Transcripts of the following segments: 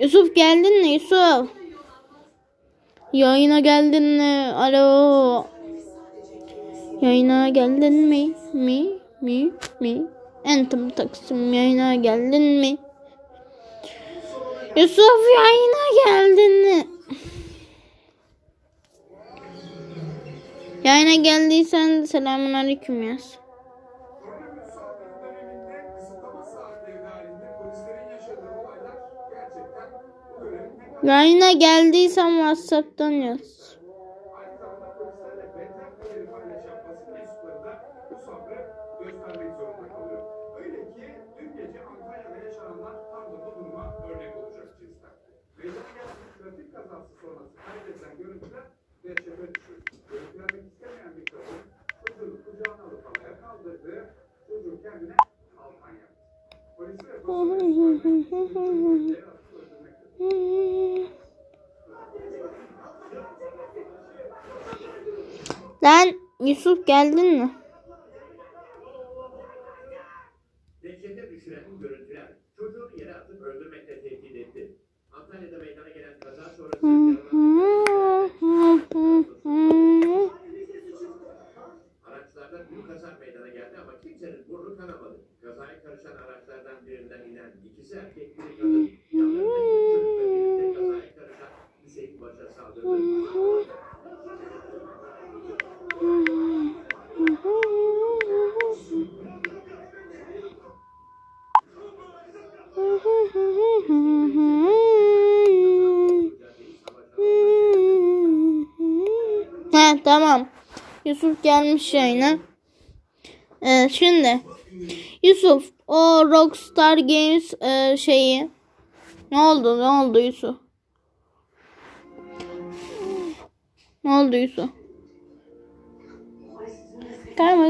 Yusuf geldin mi Yusuf? Yayına geldin mi? Alo. Yayına geldin mi? Mi? Mi? Mi? Entim Taksim yayına geldin mi? Yusuf yayına geldin mi? Yayına geldiysen selamun aleyküm yaz. Yayına geldiysen Whatsapp'tan yaz. Lan Yusuf geldin mi? Dehşete düşüren görüntüler çocuğunu yere atıp öldürmekle tehdit etti. Antalya'da meydana gelen kaza sonrası He tamam. Yusuf gelmiş yayına. Ee, şimdi Yusuf o Rockstar Games e, şeyi ne oldu ne oldu Yusuf? Ne oldu Yusuf? Karma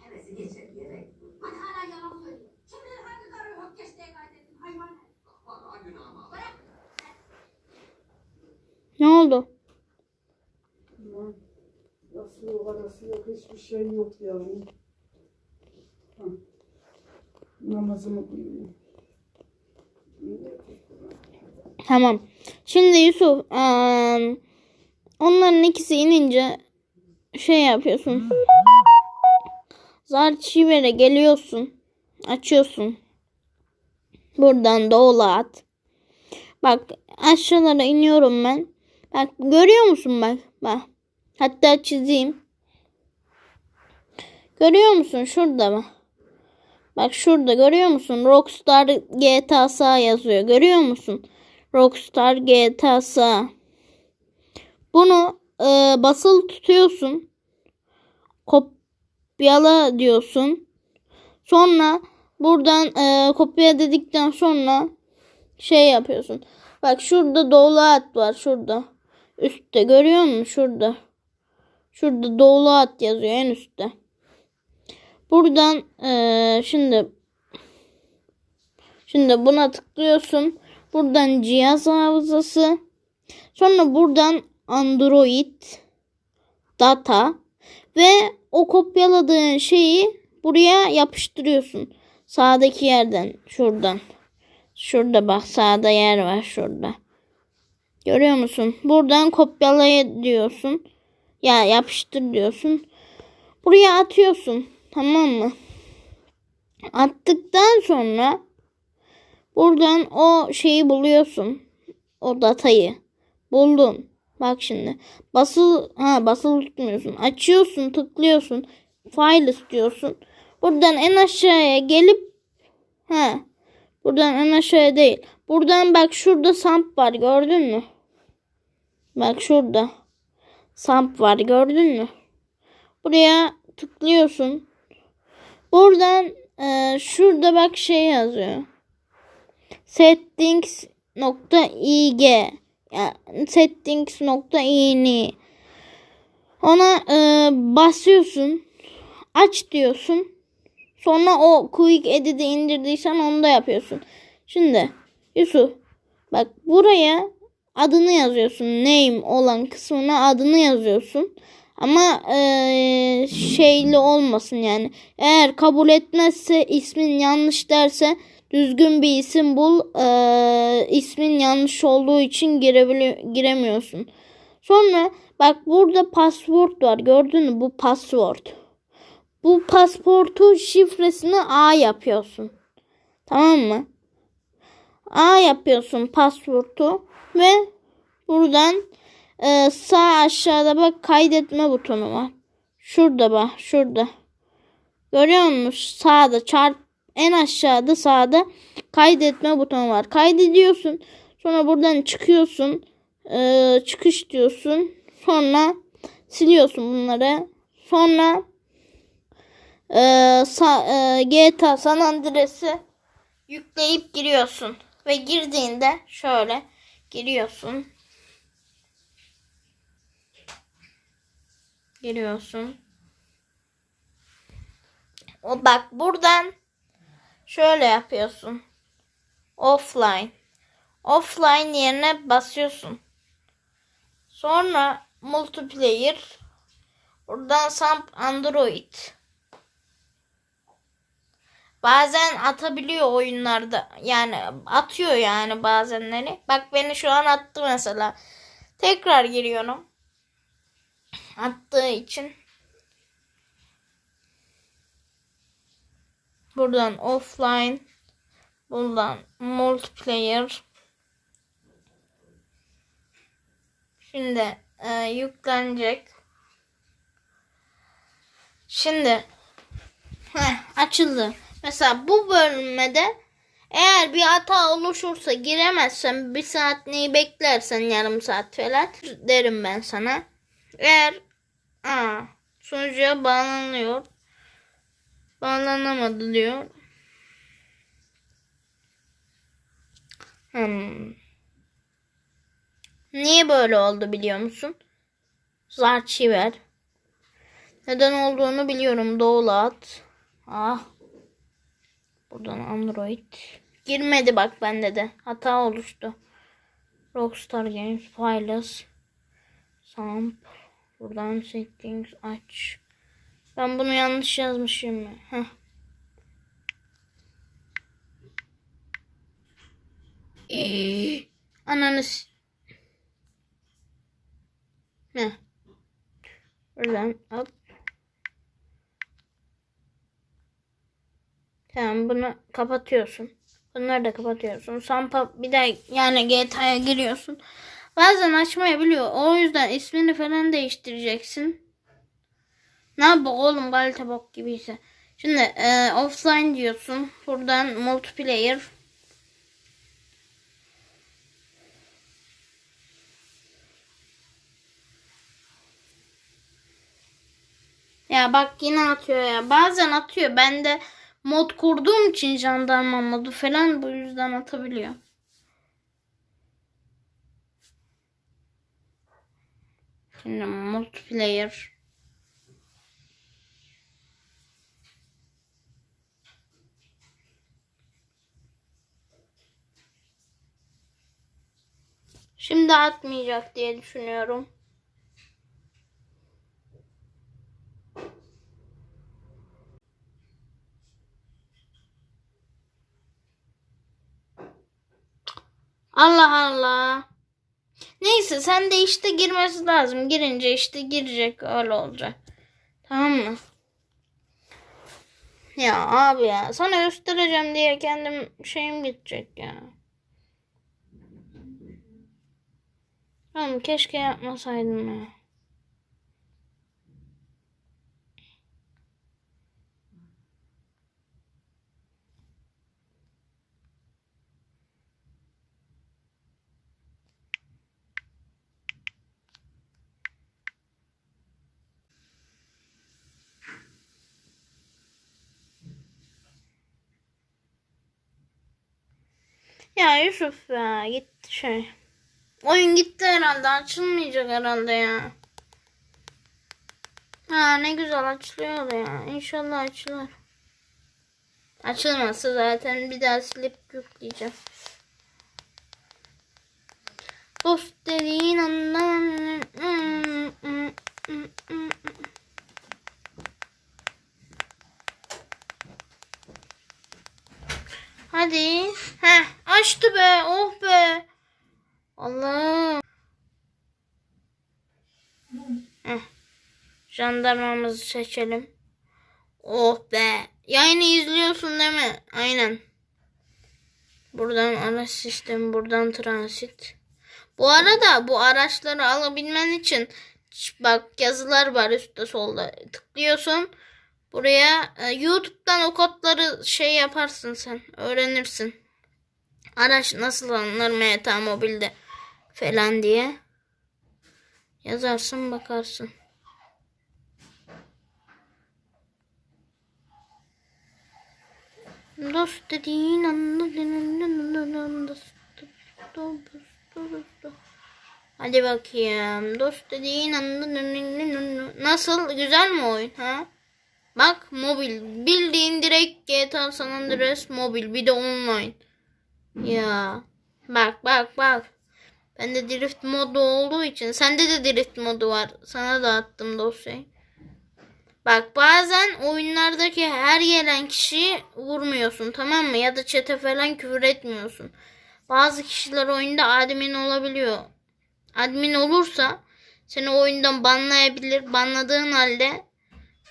Hevesi geçer diyerek. Hadi hala yalan söylüyor. Şimdi hangi karı hökkeş diye kaydettin hayvan? Vallahi günahım aldı. Ne oldu? Nasıl yok arası yok hiçbir şey yok yavrum. Namazımı kılıyorum. Tamam. Şimdi Yusuf eee, onların ikisi inince şey yapıyorsun. Zar çivere geliyorsun. Açıyorsun. Buradan doğula at. Bak aşağılara iniyorum ben. Bak görüyor musun bak. Bak. Hatta çizeyim. Görüyor musun? Şurada bak. Bak şurada görüyor musun? Rockstar GTA SA yazıyor. Görüyor musun? Rockstar GTA SA. Bunu e, basılı tutuyorsun. Kopyala diyorsun. Sonra buradan e, kopya dedikten sonra şey yapıyorsun. Bak şurada doğulu at var. Şurada. Üstte görüyor musun? Şurada. Şurada doğulu at yazıyor en üstte. Buradan eee, şimdi şimdi buna tıklıyorsun. Buradan cihaz hafızası. Sonra buradan Android data ve o kopyaladığın şeyi buraya yapıştırıyorsun. Sağdaki yerden şuradan. Şurada bak sağda yer var şurada. Görüyor musun? Buradan kopyalaya diyorsun. Ya yapıştır diyorsun. Buraya atıyorsun. Tamam mı? Attıktan sonra buradan o şeyi buluyorsun. O datayı. Buldun. Bak şimdi. Basıl ha basılı tutmuyorsun. Açıyorsun, tıklıyorsun. File istiyorsun. Buradan en aşağıya gelip ha buradan en aşağıya değil. Buradan bak şurada samp var gördün mü? Bak şurada. Samp var gördün mü? Buraya tıklıyorsun. Buradan e, şurada bak şey yazıyor. Settings.ig yani settings.ini ona e, basıyorsun. Aç diyorsun. Sonra o quick edit'i indirdiysen onu da yapıyorsun. Şimdi Yusuf bak buraya adını yazıyorsun. Name olan kısmına adını yazıyorsun. Ama eee, şeyli olmasın yani. Eğer kabul etmezse ismin yanlış derse düzgün bir isim bul. Eee, ismin yanlış olduğu için giremiyorsun. Sonra bak burada password var. Gördün mü bu password. Bu pasportu şifresini A yapıyorsun. Tamam mı? A yapıyorsun pasportu ve buradan e, sağ aşağıda bak kaydetme butonu var. Şurada bak şurada. Görüyor musun? Sağda çarp en aşağıda sağda kaydetme butonu var. Kaydediyorsun. Sonra buradan çıkıyorsun. E, çıkış diyorsun. Sonra siliyorsun bunları. Sonra e, sa- e, GTA San Andreas'ı yükleyip giriyorsun. Ve girdiğinde şöyle giriyorsun. Giriyorsun. O bak buradan şöyle yapıyorsun. Offline. Offline yerine basıyorsun. Sonra multiplayer. Buradan Samp Android. Bazen atabiliyor oyunlarda. Yani atıyor yani bazenleri. Bak beni şu an attı mesela. Tekrar giriyorum. Attığı için. Buradan offline. Buradan multiplayer. Şimdi e, yüklenecek. Şimdi heh, açıldı. Mesela bu bölümde eğer bir hata oluşursa giremezsen bir saat neyi beklersen yarım saat falan derim ben sana. Eğer aa, sunucuya bağlanıyor. Bağlanamadı diyor. Hmm. Niye böyle oldu biliyor musun? Zarchiver. Neden olduğunu biliyorum. Doğulat. Ah. Buradan Android. Girmedi bak bende de. Hata oluştu. Rockstar Games Files. Samp. Buradan settings aç. Ben bunu yanlış yazmışım. Heh. Ee, ananı s- Heh. Buradan hop. Tamam bunu kapatıyorsun. Bunları da kapatıyorsun. Sampa bir daha yani GTA'ya giriyorsun. Bazen açmayabiliyor. O yüzden ismini falan değiştireceksin. Ne yapalım oğlum kalite bok gibiyse. Şimdi e, offline diyorsun. Buradan multiplayer. Ya bak yine atıyor ya. Bazen atıyor. Ben de mod kurduğum için jandarma modu falan bu yüzden atabiliyor. Şimdi multiplayer. Şimdi atmayacak diye düşünüyorum. Allah Allah. Neyse sen de işte girmesi lazım. Girince işte girecek öyle olacak. Tamam mı? Ya abi ya sana göstereceğim diye kendim şeyim gidecek ya. Oğlum keşke yapmasaydım ya. Ya Yusuf ya gitti şey. Oyun gitti herhalde açılmayacak herhalde ya. Ha ne güzel açılıyor ya. İnşallah açılır. Açılmazsa zaten bir daha silip yükleyeceğim. Dost dediğin andan Hadi. Heh, açtı be. Oh be. Allah. Heh. Jandarmamızı seçelim. Oh be. Yayını izliyorsun değil mi? Aynen. Buradan araç sistemi, buradan transit. Bu arada bu araçları alabilmen için bak yazılar var üstte solda. Tıklıyorsun. Buraya e, YouTube'dan o kodları şey yaparsın sen. Öğrenirsin. Araç nasıl alınır MTA mobilde falan diye. Yazarsın bakarsın. Dost dediğin Hadi bakayım. Dost dediğin anda Nasıl? Güzel mi oyun ha? Bak mobil. Bildiğin direkt GTA San Andreas mobil. Bir de online. Ya. Bak bak bak. Bende drift modu olduğu için. Sende de drift modu var. Sana da attım dosyayı. Bak bazen oyunlardaki her gelen kişiyi vurmuyorsun tamam mı? Ya da çete falan küfür etmiyorsun. Bazı kişiler oyunda admin olabiliyor. Admin olursa seni oyundan banlayabilir. Banladığın halde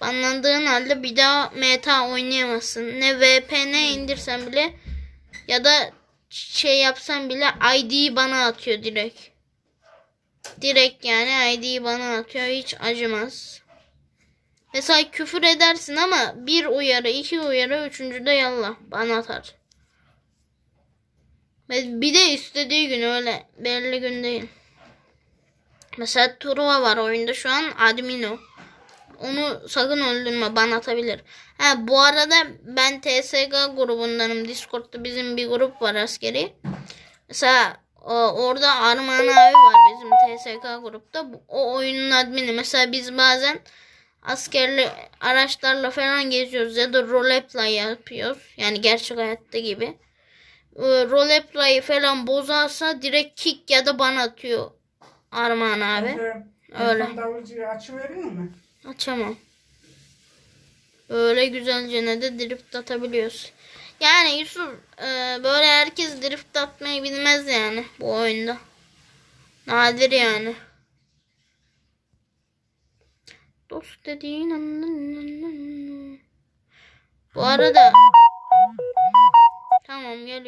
banlandığın halde bir daha meta oynayamazsın. Ne VPN indirsen bile ya da şey yapsan bile ID'yi bana atıyor direkt. Direkt yani ID'yi bana atıyor. Hiç acımaz. Mesela küfür edersin ama bir uyarı, iki uyarı, üçüncü de yallah bana atar. Bir de istediği gün öyle belli gün değil. Mesela Truva var oyunda şu an admino. Onu sakın öldürme bana atabilir. Ha bu arada ben TSG grubundanım. Discord'da bizim bir grup var askeri. Mesela o, orada Armağan abi var bizim TSK grupta. O oyunun admini. Mesela biz bazen askerli araçlarla falan geziyoruz ya da roleplay yapıyoruz. Yani gerçek hayatta gibi. Ee, Roleplay'i falan bozarsa direkt kick ya da ban atıyor Armağan abi. Öyle. Öyle. Davulcuyu açıveriyor mu? Açamam. Böyle güzelce ne de drift atabiliyoruz. Yani Yusuf e, böyle herkes drift atmayı bilmez yani bu oyunda. Nadir yani. Dost dediğin Bu arada Tamam geliyor.